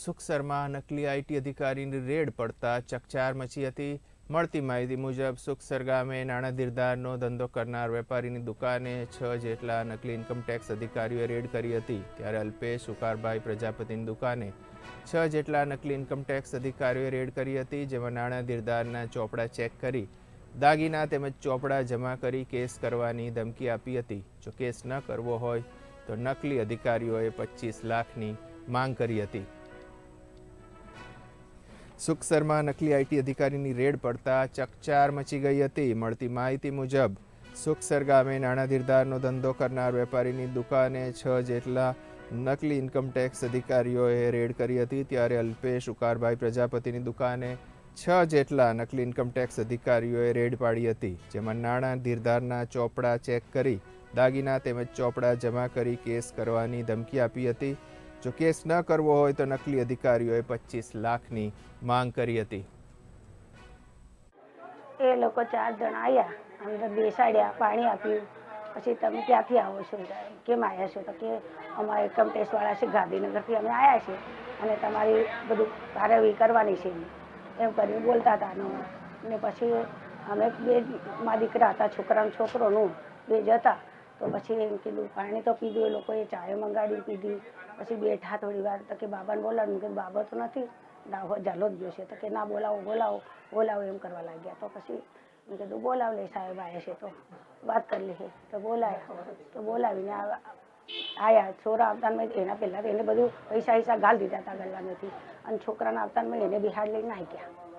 સુખસરમાં નકલી આઈટી અધિકારીની રેડ પડતા ચકચાર મચી હતી. મળતી માહિતી મુજબ સુખસર ગામે નાણાં ધીરધારનો ધંધો કરનાર વેપારીની દુકાને છ જેટલા નકલી ઇન્કમટેક્સ અધિકારીઓએ રેડ કરી હતી. ત્યારે અલ્પેશ સુકારભાઈ પ્રજાપતિની દુકાને છ જેટલા નકલી ઇન્કમટેક્સ અધિકારીઓએ રેડ કરી હતી, જેમાં નાણાં ધીરધારના ચોપડા ચેક કરી, દાગીના તેમજ ચોપડા જમા કરી કેસ કરવાની ધમકી આપી હતી. જો કેસ ન કરવો હોય, તો નકલી અધિકારીઓએ પચીસ લાખની માંગ કરી હતી. સુખસરમાં નકલી આઈટી અધિકારીની રેડ પડતા ચકચાર મચી ગઈ હતી. મળતી માહિતી મુજબ સુખસર ગામે નાણાં ધીરધારનો ધંધો કરનાર વેપારીની દુકાને છ જેટલા નકલી ઇન્કમટેક્સ અધિકારીઓએ રેડ કરી હતી. ત્યારે અલ્પેશ ઉકારભાઈ પ્રજાપતિની દુકાને છ જેટલા નકલી ઇન્કમટેક્સ અધિકારીઓએ રેડ પાડી હતી, જેમાં નાણાં ધીરધારના ચોપડા ચેક કરી, દાગીના તેમજ ચોપડા જમા કરી કેસ કરવાની ધમકી આપી હતી. જો કેસ ન કરવો હોય તો નકલી અધિકારીઓએ પચીસ લાખની માંગ કરી હતી. એ લોકો ચાર જણા આવ્યા અંદર બેસાડ્યા, પાણી આપ્યું. પછી તમે ક્યાંથી આવો છો? કેમ આવ્યા છો? તો કે અમારે ઇન્કમ ટેક્સવાળા છે, ગાંધીનગરથી અમે આવ્યા છીએ અને તમારી બધું કાર્યવાહી કરવાની છે. એમ કરીને બોલતા હતા ને પછી અમે બે મા દીકરા હતા, છોકરાનો છોકરોનું, બે જ હતા. તો પછી એમ કીધું, પાણી તો પીધું એ લોકોએ ચાય મંગાડી પીધી. પછી બેઠા થોડી વાર, તો કે બાબાને બોલાવ્યું. કે બાબા તો નથી. જાલો જ ગયો છે તો કે, ના, બોલાવો બોલાવો. બોલાવો એમ કરવા લાગ્યા. તો પછી મેં કીધું, બોલાવ લે સાહેબ આવ્યા છે તો. વાત કરી લે તો બોલાયા. તો બોલાવીને આયા. છોરા આવતા મેં એના પહેલાં તો એને બધું પૈસા પૈસા ગાલ દીધા હતા ગલ્લામાંથી અને છોકરાના આવતા મેં એને બિહાર લઈને આવી ગયા.